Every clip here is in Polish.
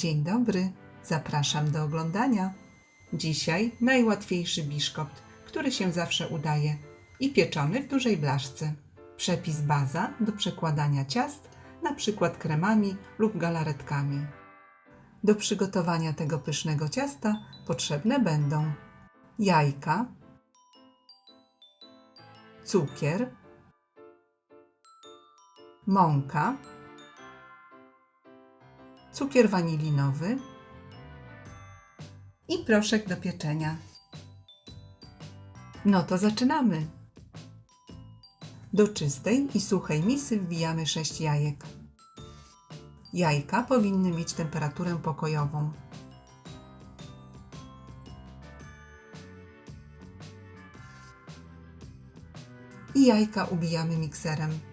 Dzień dobry, zapraszam do oglądania. Dzisiaj najłatwiejszy biszkopt, który się zawsze udaje i pieczony w dużej blaszce. Przepis baza do przekładania ciast, na przykład kremami lub galaretkami. Do przygotowania tego pysznego ciasta potrzebne będą jajka, cukier, mąka, cukier wanilinowy i proszek do pieczenia. No to zaczynamy. Do czystej i suchej misy wbijamy 6 jajek. Jajka powinny mieć temperaturę pokojową. I jajka ubijamy mikserem.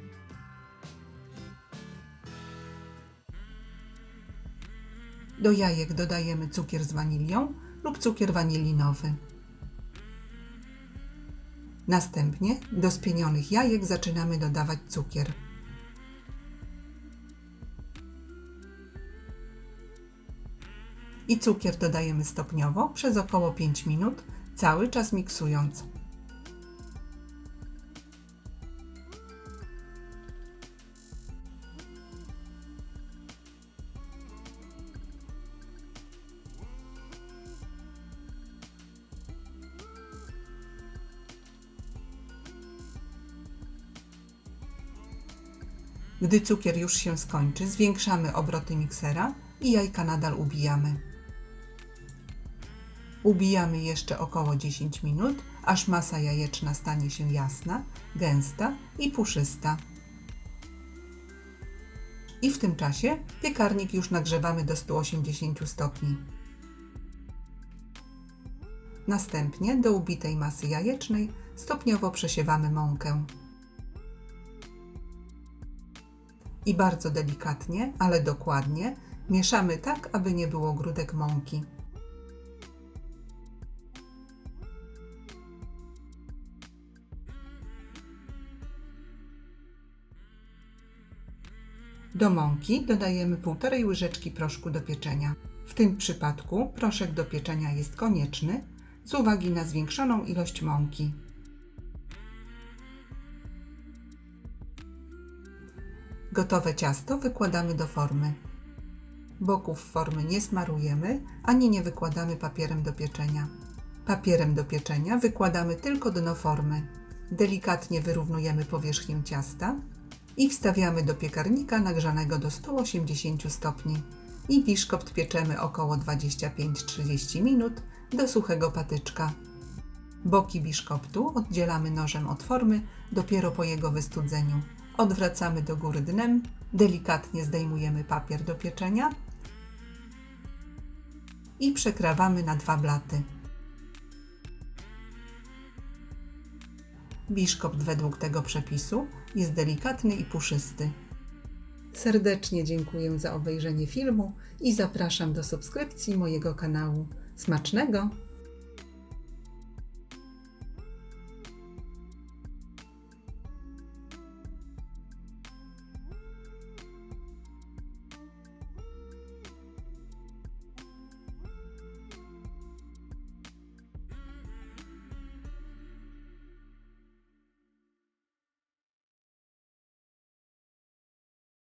Do jajek dodajemy cukier z wanilią lub cukier wanilinowy. Następnie do spienionych jajek zaczynamy dodawać cukier. I cukier dodajemy stopniowo przez około 5 minut, cały czas miksując. Gdy cukier już się skończy, zwiększamy obroty miksera i jajka nadal ubijamy. Ubijamy jeszcze około 10 minut, aż masa jajeczna stanie się jasna, gęsta i puszysta. I w tym czasie piekarnik już nagrzewamy do 180 stopni. Następnie do ubitej masy jajecznej stopniowo przesiewamy mąkę. I bardzo delikatnie, ale dokładnie mieszamy tak, aby nie było grudek mąki. Do mąki dodajemy 1,5 łyżeczki proszku do pieczenia. W tym przypadku proszek do pieczenia jest konieczny z uwagi na zwiększoną ilość mąki. Gotowe ciasto wykładamy do formy. Boków formy nie smarujemy ani nie wykładamy papierem do pieczenia. Papierem do pieczenia wykładamy tylko dno formy. Delikatnie wyrównujemy powierzchnię ciasta i wstawiamy do piekarnika nagrzanego do 180 stopni. I biszkopt pieczemy około 25-30 minut do suchego patyczka. Boki biszkoptu oddzielamy nożem od formy dopiero po jego wystudzeniu. Odwracamy do góry dnem, delikatnie zdejmujemy papier do pieczenia i przekrawamy na dwa blaty. Biszkopt według tego przepisu jest delikatny i puszysty. Serdecznie dziękuję za obejrzenie filmu i zapraszam do subskrypcji mojego kanału. Smacznego!